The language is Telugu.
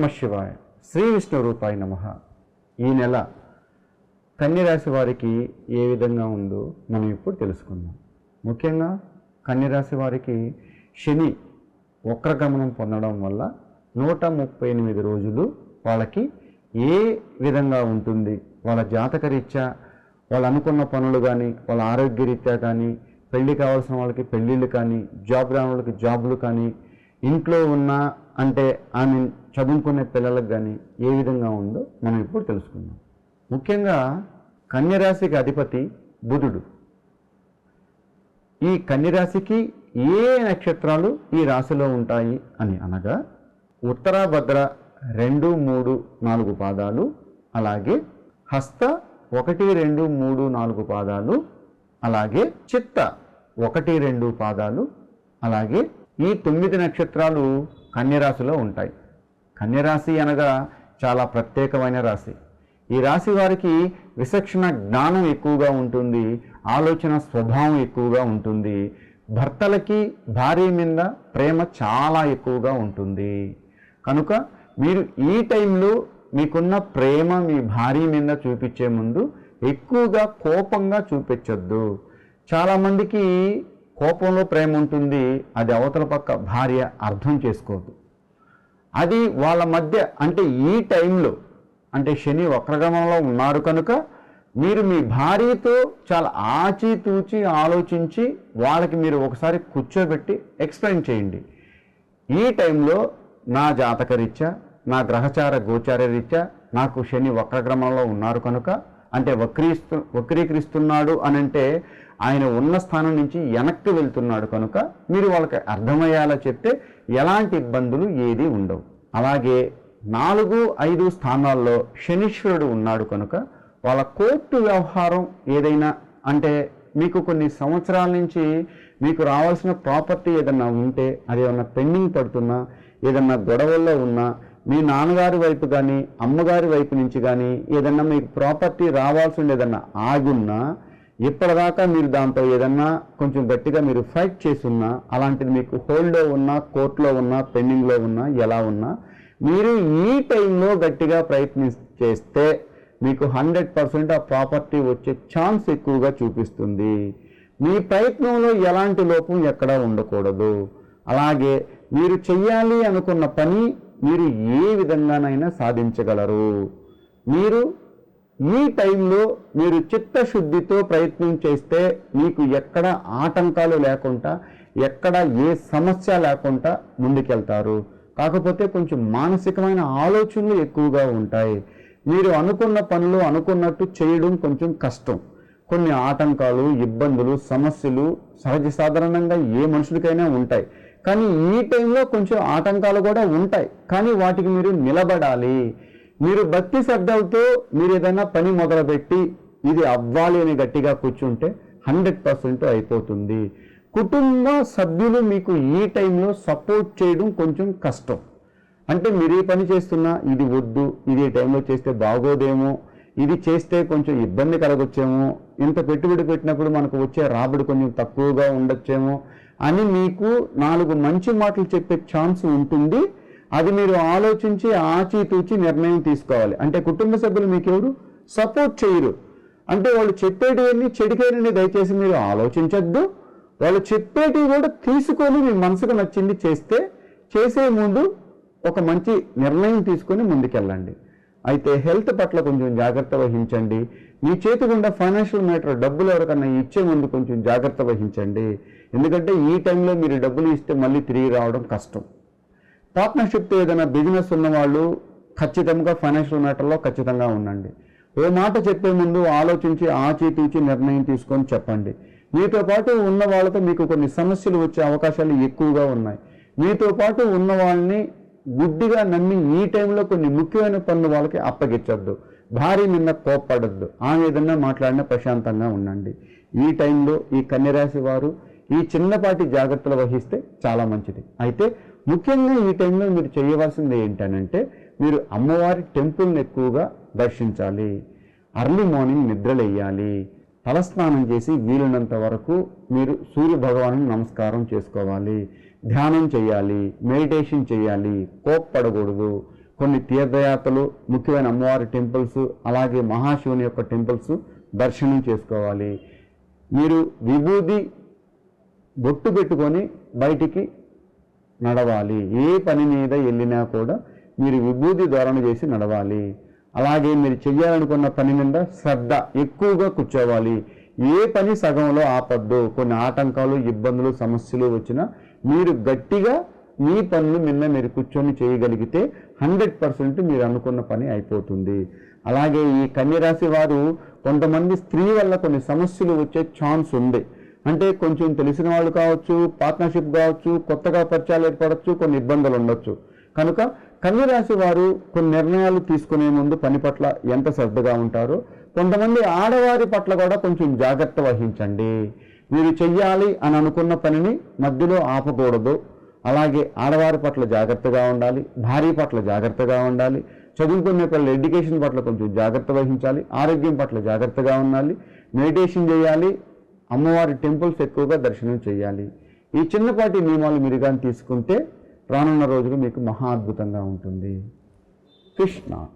నమ శివాయ శ్రీ విష్ణు రూపాయ నమ. ఈ నెల కన్యరాశి వారికి ఏ విధంగా ఉందో మనం ఇప్పుడు తెలుసుకుందాం. ముఖ్యంగా కన్యరాశి వారికి శని వక్రగమనం పొందడం వల్ల నూట ముప్పై ఎనిమిది రోజులు వాళ్ళకి ఏ విధంగా ఉంటుంది? వాళ్ళ జాతకరీత్యా వాళ్ళు అనుకున్న పనులు కానీ వాళ్ళ ఆరోగ్యరీత్యా కానీ పెళ్ళి కావాల్సిన వాళ్ళకి పెళ్ళిళ్ళు కానీ జాబ్ రాని వాళ్ళకి జాబ్లు కానీ ఇంట్లో ఉన్న అంటే ఆమె చదువుకునే పిల్లలకు కానీ ఏ విధంగా ఉందో మనం ఇప్పుడు తెలుసుకుందాం. ముఖ్యంగా కన్యరాశికి అధిపతి బుధుడు. ఈ కన్యరాశికి ఏ నక్షత్రాలు ఈ రాశిలో ఉంటాయి అని అనగా ఉత్తరాభద్ర రెండు మూడు నాలుగు పాదాలు అలాగే హస్త ఒకటి రెండు మూడు నాలుగు పాదాలు అలాగే చిత్త ఒకటి రెండు పాదాలు అలాగే ఈ తొమ్మిది నక్షత్రాలు కన్యరాశిలో ఉంటాయి. కన్యరాశి అనగా చాలా ప్రత్యేకమైన రాశి. ఈ రాశి వారికి విచక్షణ జ్ఞానం ఎక్కువగా ఉంటుంది ఆలోచన స్వభావం ఎక్కువగా ఉంటుంది భర్తలకి భార్య మీద ప్రేమ చాలా ఎక్కువగా ఉంటుంది. కనుక మీరు ఈ టైంలో మీకున్న ప్రేమ మీ భార్య మీద చూపించే ముందు ఎక్కువగా కోపంగా చూపించొద్దు. చాలామందికి కోపంలో ప్రేమ ఉంటుంది అది అవతల పక్క భార్య అర్థం చేసుకోదు. అది వాళ్ళ మధ్య అంటే ఈ టైంలో అంటే శని వక్రగమంలో ఉన్నారు కనుక మీరు మీ భార్యతో చాలా ఆచితూచి ఆలోచించి వాళ్ళకి మీరు ఒకసారి కూర్చోబెట్టి ఎక్స్ప్లెయిన్ చేయండి. ఈ టైంలో నా జాతకరీత్యా నా గ్రహచార గోచార రీత్యా నాకు శని వక్రగ్రమంలో ఉన్నారు కనుక అంటే వక్రీస్తు వక్రీకరిస్తున్నాడు అని అంటే ఆయన ఉన్న స్థానం నుంచి వెనక్కి వెళ్తున్నాడు కనుక మీరు వాళ్ళకి అర్థమయ్యేలా చెప్తే ఎలాంటి ఇబ్బందులు ఏది ఉండవు. అలాగే నాలుగు ఐదు స్థానాల్లో శనీశ్వరుడు ఉన్నాడు కనుక వాళ్ళ కోర్టు వ్యవహారం ఏదైనా అంటే మీకు కొన్ని సంవత్సరాల నుంచి మీకు రావాల్సిన ప్రాపర్టీ ఏదన్నా ఉంటే అది ఏమన్నా పెండింగ్ పడుతున్నా ఏదన్నా గొడవల్లో ఉన్నా మీ నాన్నగారి వైపు కానీ అమ్మగారి వైపు నుంచి కానీ ఏదన్నా మీకు ప్రాపర్టీ రావాల్సి ఉండేదన్నా ఆగున్నా ఇప్పటిదాకా మీరు దాంతో ఏదన్నా కొంచెం గట్టిగా మీరు ఫైట్ చేసున్నా అలాంటిది మీకు హోల్డ్లో ఉన్నా కోర్టులో ఉన్నా పెండింగ్లో ఉన్నా ఎలా ఉన్నా మీరు ఈ టైంలో గట్టిగా ప్రయత్నం చేస్తే మీకు హండ్రెడ్ పర్సెంట్ ఆ ప్రాపర్టీ వచ్చే ఛాన్స్ ఎక్కువగా చూపిస్తుంది. మీ ప్రయత్నంలో ఎలాంటి లోపం ఎక్కడా ఉండకూడదు. అలాగే మీరు చెయ్యాలి అనుకున్న పని మీరు ఏ విధంగానైనా సాధించగలరు. మీరు ఈ టైంలో మీరు చిత్తశుద్ధితో ప్రయత్నం చేస్తే మీకు ఎక్కడ ఆటంకాలు లేకుండా ఎక్కడ ఏ సమస్య లేకుండా ముందుకెళ్తారు. కాకపోతే కొంచెం మానసికమైన ఆలోచనలు ఎక్కువగా ఉంటాయి. మీరు అనుకున్న పనులు అనుకున్నట్టు చేయడం కొంచెం కష్టం. కొన్ని ఆటంకాలు ఇబ్బందులు సమస్యలు సహజ సాధారణంగా ఏ మనుషులకైనా ఉంటాయి. కానీ ఈ టైంలో కొంచెం ఆటంకాలు కూడా ఉంటాయి. కానీ వాటికి మీరు నిలబడాలి. మీరు భక్తి శ్రద్ధలతో మీరు ఏదైనా పని మొదలుపెట్టి ఇది అవ్వాలి అని గట్టిగా కూర్చుంటే హండ్రెడ్ పర్సెంట్ అయిపోతుంది. కుటుంబ సభ్యులు మీకు ఈ టైంలో సపోర్ట్ చేయడం కొంచెం కష్టం. అంటే మీరు ఏ పని చేస్తున్నా ఇది వద్దు ఇది టైంలో చేస్తే బాగోదేమో ఇది చేస్తే కొంచెం ఇబ్బంది కలగొచ్చేమో ఇంత పెట్టుబడి పెట్టినప్పుడు మనకు వచ్చే రాబడి కొంచెం తక్కువగా ఉండొచ్చేమో అని మీకు నాలుగు మంచి మాటలు చెప్పే ఛాన్స్ ఉంటుంది. అది మీరు ఆలోచించి ఆచితూచి నిర్ణయం తీసుకోవాలి. అంటే కుటుంబ సభ్యులు మీకు ఎవరు సపోర్ట్ చేయరు. అంటే వాళ్ళు చెప్పేటివన్నీ చెడికేనని దయచేసి మీరు ఆలోచించద్దు. వాళ్ళు చెప్పేటివి కూడా తీసుకొని మీ మనసుకు నచ్చింది చేస్తే చేసే ముందు ఒక మంచి నిర్ణయం తీసుకొని ముందుకెళ్ళండి. అయితే హెల్త్ పట్ల కొంచెం జాగ్రత్త వహించండి. మీ చేతి గుండా ఫైనాన్షియల్ మ్యాటర్ డబ్బులు ఎవరికన్నా ఇచ్చే ముందు కొంచెం జాగ్రత్త వహించండి. ఎందుకంటే ఈ టైంలో మీరు డబ్బులు ఇస్తే మళ్ళీ తిరిగి రావడం కష్టం. పార్ట్నర్షిప్తో ఏదైనా బిజినెస్ ఉన్నవాళ్ళు ఖచ్చితంగా ఫైనాన్షియల్ మ్యాటర్లో ఖచ్చితంగా ఉండండి. ఓ మాట చెప్పే ముందు ఆలోచించి ఆచితూచి నిర్ణయం తీసుకొని చెప్పండి. మీతో పాటు ఉన్న వాళ్ళతో మీకు కొన్ని సమస్యలు వచ్చే అవకాశాలు ఎక్కువగా ఉన్నాయి. మీతో పాటు ఉన్న వాళ్ళని గుడ్డిగా నమ్మి ఈ టైంలో కొన్ని ముఖ్యమైన పనులు వాళ్ళకి అప్పగించొద్దు. భార్య నిన్న కోప్పడద్దు ఆమె ఏదన్నా మాట్లాడినా ప్రశాంతంగా ఉండండి. ఈ టైంలో ఈ కన్యరాశి వారు ఈ చిన్నపాటి జాగ్రత్తలు వహిస్తే చాలా మంచిది. అయితే ముఖ్యంగా ఈ టైంలో మీరు చేయవలసింది ఏంటనంటే మీరు అమ్మవారి టెంపుల్ని ఎక్కువగా దర్శించాలి. అర్లీ మార్నింగ్ నిద్రలేయాలి. తలస్నానం చేసి వీలున్నంత వరకు మీరు సూర్య భగవాను నమస్కారం చేసుకోవాలి. ధ్యానం చేయాలి. మెడిటేషన్ చేయాలి. కోప్పడకూడదు. కొన్ని తీర్థయాత్రలు ముఖ్యమైన అమ్మవారి టెంపుల్స్ అలాగే మహాశివుని యొక్క టెంపుల్స్ దర్శనం చేసుకోవాలి. మీరు విభూది బొట్టు పెట్టుకొని బయటికి నడవాలి. ఏ పని మీద వెళ్ళినా కూడా మీరు విభూది ధోరణ చేసి నడవాలి. అలాగే మీరు చెయ్యాలనుకున్న పని మీద శ్రద్ధ ఎక్కువగా కూర్చోవాలి. ఏ పని సగంలో ఆపద్దు. కొన్ని ఆటంకాలు ఇబ్బందులు సమస్యలు వచ్చినా మీరు గట్టిగా మీ పనులు నిన్న మీరు కూర్చొని చేయగలిగితే హండ్రెడ్ పర్సెంట్ మీరు అనుకున్న పని అయిపోతుంది. అలాగే ఈ కన్యరాశి వారు కొంతమంది స్త్రీ వల్ల కొన్ని సమస్యలు వచ్చే ఛాన్స్ ఉంది. అంటే కొంచెం తెలిసిన వాళ్ళు కావచ్చు పార్ట్నర్షిప్ కావచ్చు కొత్తగా పరిచయాలు ఏర్పడవచ్చు కొన్ని ఇబ్బందులు ఉండొచ్చు. కనుక కన్యరాశి వారు కొన్ని నిర్ణయాలు తీసుకునే ముందు పని పట్ల ఎంత శ్రద్ధగా ఉంటారో కొంతమంది ఆడవారి పట్ల కూడా కొంచెం జాగ్రత్త వహించండి. మీరు చెయ్యాలి అని అనుకున్న పనిని మధ్యలో ఆపకూడదు. అలాగే ఆడవారి పట్ల జాగ్రత్తగా ఉండాలి భార్య పట్ల జాగ్రత్తగా ఉండాలి చదువుకునే పిల్లలు ఎడ్యుకేషన్ పట్ల కొంచెం జాగ్రత్త వహించాలి ఆరోగ్యం పట్ల జాగ్రత్తగా ఉండాలి మెడిటేషన్ చేయాలి అమ్మవారి టెంపుల్స్ ఎక్కువగా దర్శనం చేయాలి. ఈ చిన్నపాటి నియమాలు మీరు కానీ తీసుకుంటే రానున్న రోజులు మీకు మహా అద్భుతంగా ఉంటుంది. కృష్ణ.